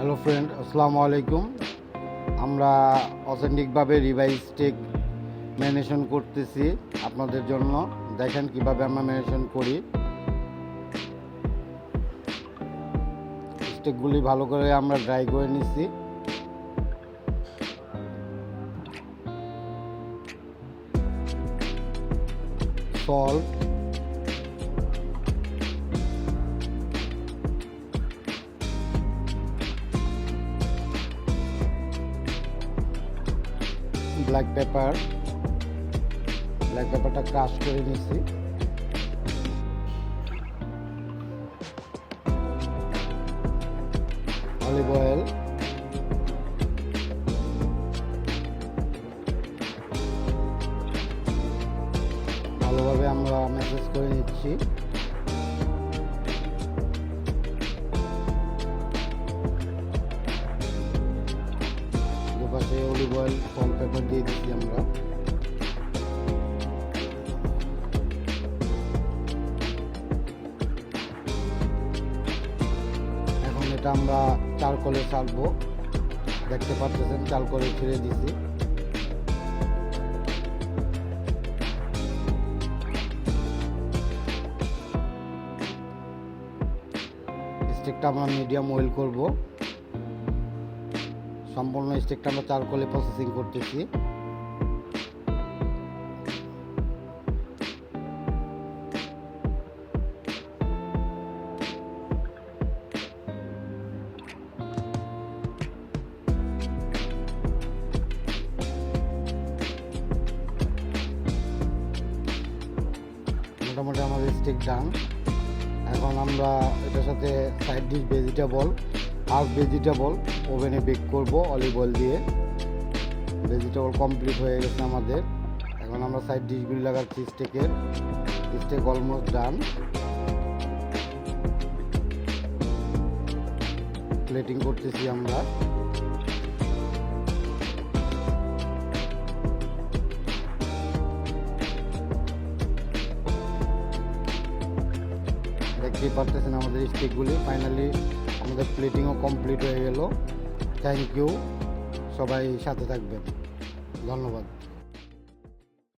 Hello friend আসসালামু আলাইকুম আমরা অথেন্টিকভাবে রিভাইস স্টেক ম্যানেশন করতেছি আপনাদের জন্য। দেখেন কীভাবে আমরা ম্যানেশন করি। স্টেকগুলি ভালো করে আমরা ড্রাই করে নিচ্ছি সল্ট ব্ল্যাক পেপার ব্ল্যাক পেপারটা ক্রাশ করে নিছি অলিভ অয়েল ভালোভাবে আমরা মেসেজ করে নিচ্ছি। দুপাশে অলিভ অয়েল সল্ট পেপার দিয়ে দিচ্ছি আমরা। এখন এটা আমরা চারকলে ছাড়বো দেখতে পাচ্ছেন চারকলে ছেড়ে দিছি। স্টেকটা আমরা মিডিয়াম ওয়েল করব। সম্পূর্ণ স্টেকটা আমরা চারকোলে প্রসেসিং করতেছি। মোটামুটি আমাদের স্টেক ডান এখন আমরা এটার সাথে side dish vegetable half vegetable ওভেনে বেক করব অলিভ অয়েল দিয়ে। ভেজিটেবল কমপ্লিট হয়ে গেছে আমাদের। এখন আমরা সাইড ডিশগুলি লাগাচ্ছি স্টেকের স্টেক অলমোস্ট ডান প্লেটিং করতেছি আমরা। দেখতেই পারতেছেন আমাদের স্টিকগুলি ফাইনালি আমাদের প্লেটিংও কমপ্লিট হয়ে গেল। থ্যাংক ইউ সবাই সাথে থাকবেন। ধন্যবাদ।